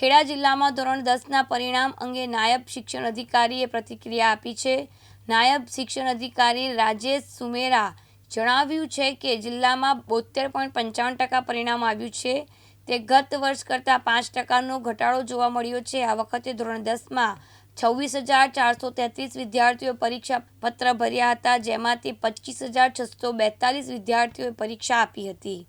ખેડા જિલ્લામાં ધોરણ દસના પરિણામ અંગે નાયબ શિક્ષણ અધિકારીએ પ્રતિક્રિયા આપી છે. નાયબ શિક્ષણ અધિકારી રાજેશ સુમેરા જણાવ્યું છે કે જિલ્લામાં બોતેર પોઈન્ટ પંચાવન ટકા પરિણામ આવ્યું છે. તે ગત વર્ષ કરતાં પાંચ ટકાનો ઘટાડો જોવા મળ્યો છે. આ વખતે ધોરણ દસમાં છવ્વીસ હજાર ચારસો તેત્રીસ વિદ્યાર્થીઓ પરીક્ષા પત્ર ભર્યા હતા, જેમાંથી પચીસ હજાર છસો બેતાલીસ વિદ્યાર્થીઓએ પરીક્ષા આપી હતી.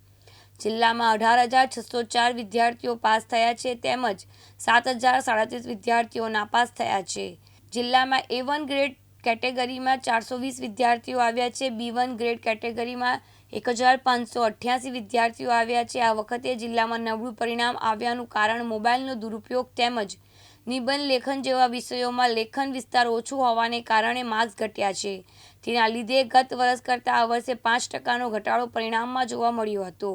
જિલ્લામાં અઢાર હજાર છસો ચાર વિદ્યાર્થીઓ પાસ થયા છે તેમજ સાત હજાર સાડત્રીસ વિદ્યાર્થીઓ નાપાસ થયા છે. જિલ્લામાં એ વન ગ્રેડ કેટેગરીમાં ચારસો વીસ વિદ્યાર્થીઓ આવ્યા છે. બી વન ગ્રેડ કેટેગરીમાં એક હજાર પાંચસો અઠ્યાસી વિદ્યાર્થીઓ આવ્યા છે. આ વખતે જિલ્લામાં નબળું પરિણામ આવ્યાનું કારણ મોબાઈલનો દુરુપયોગ તેમજ નિબંધ લેખન જેવા વિષયોમાં લેખન વિસ્તાર ઓછું હોવાને કારણે માર્ક્સ ઘટ્યા છે. તેના લીધે ગત વર્ષ કરતાં આ વર્ષે પાંચ ટકાનો ઘટાડો પરિણામમાં જોવા મળ્યો હતો.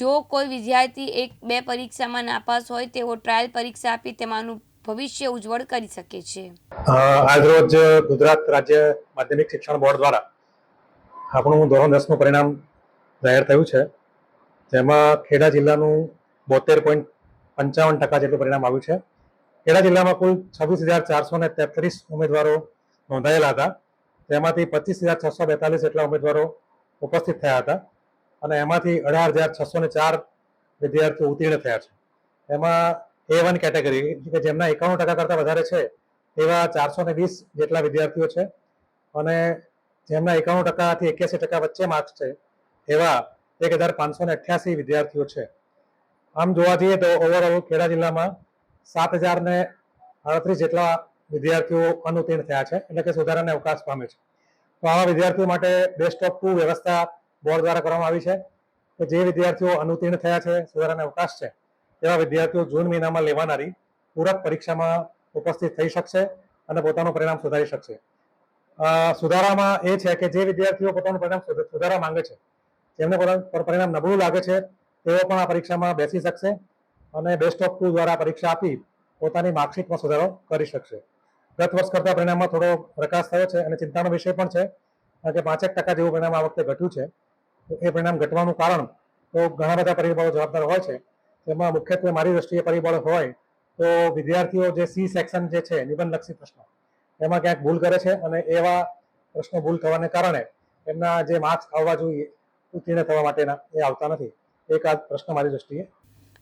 જો કોઈ વિદ્યાર્થી એક બે પરીક્ષામાં નાપાસ હોય, તેઓ ટ્રાયલ પરીક્ષા આપી તેમાંનું ભવિષ્ય ઉજ્જવળ કરી શકે છે. આજરોજ ગુજરાત રાજ્ય માધ્યમિક શિક્ષણ બોર્ડ દ્વારા આપણું ધોરણ દસનું પરિણામ જાહેર થયું છે. જેમાં ખેડા જિલ્લાનું બોતેર પોઈન્ટ પંચાવન ટકા જેટલું પરિણામ આવ્યું છે. ખેડા જિલ્લામાં કુલ છવ્વીસ હજાર ચારસો ને તેત્રીસ ઉમેદવારો નોંધાયેલા હતા. તેમાંથી પચીસ હજાર છસો બેતાલીસ જેટલા ઉમેદવારો ઉપસ્થિત થયા હતા અને એમાંથી અઢાર હજાર છસો ને ચાર વિદ્યાર્થીઓ ઉત્તીર્ણ થયા છે. એમાં એ વન કેટેગરી કે જેમના એકાણું ટકા કરતાં વધારે છે, એવા ચારસો ને વીસ જેટલા વિદ્યાર્થીઓ છે અને જેમના એકાણું ટકાથી એક્યાસી ટકા વચ્ચે માર્ક્સ છે, એવા એક હજાર પાંચસો ને અઠ્યાસી વિદ્યાર્થીઓ છે. આમ જોવા જઈએ તો ઓવરઓલ ખેડા જિલ્લામાં સાત હજાર ને અડત્રીસ જેટલા વિદ્યાર્થીઓ અનુત્તીર્ણ થયા છે. એટલે કે સુધારાને અવકાશ પામે છે. તો આવા વિદ્યાર્થીઓ માટે બેસ્ટ ઓફ ટુ વ્યવસ્થા બોર્ડ દ્વારા કરવામાં આવી છે કે જે વિદ્યાર્થીઓ અનુત્તીર્ણ થયા છે, સુધારાને અવકાશ છે, એવા વિદ્યાર્થીઓ જૂન મહિનામાં લેવાનારી પૂરક પરીક્ષામાં ઉપસ્થિત થઈ શકશે અને પોતાનું પરિણામ સુધારી શકશે. સુધારામાં એ છે કે જે વિદ્યાર્થીઓ પોતાનું પરિણામ સુધારા માંગે છે જેમને પરિણામ નબળું લાગે છે, તેઓ પણ આ પરીક્ષામાં બેસી શકશે. અને બેસ્ટ ઓફ ટુ દ્વારા પરીક્ષા આપી પોતાની માર્કશીટમાં સુધારો કરી શકશે. ગત વર્ષ કરતાં પરિણામમાં થોડો પ્રકાશ થયો છે અને ચિંતાનો વિષય પણ છે. કારણ કે પાંચેક ટકા જેવું પરિણામ આ વખતે ઘટ્યું છે. એ પરિણામ ઘટવાનું કારણ તો ઘણા બધા પરિબળો જવાબદાર હોય છે. તેમાં મુખ્યત્વે મારી દ્રષ્ટિએ પરિબળ હોય તો વિદ્યાર્થીઓ જે સી સેક્શન જે છે નિબંધલક્ષી પ્રશ્નો, એમાં ક્યાંક ભૂલ કરે છે અને એવા પ્રશ્નો ભૂલ થવાને કારણે એમના જે માર્ક્સ આવવા જોઈએ, ઉત્તીર્ણ થવા માટેના એ આવતા નથી. એક આ પ્રશ્ન મારી દ્રષ્ટિએ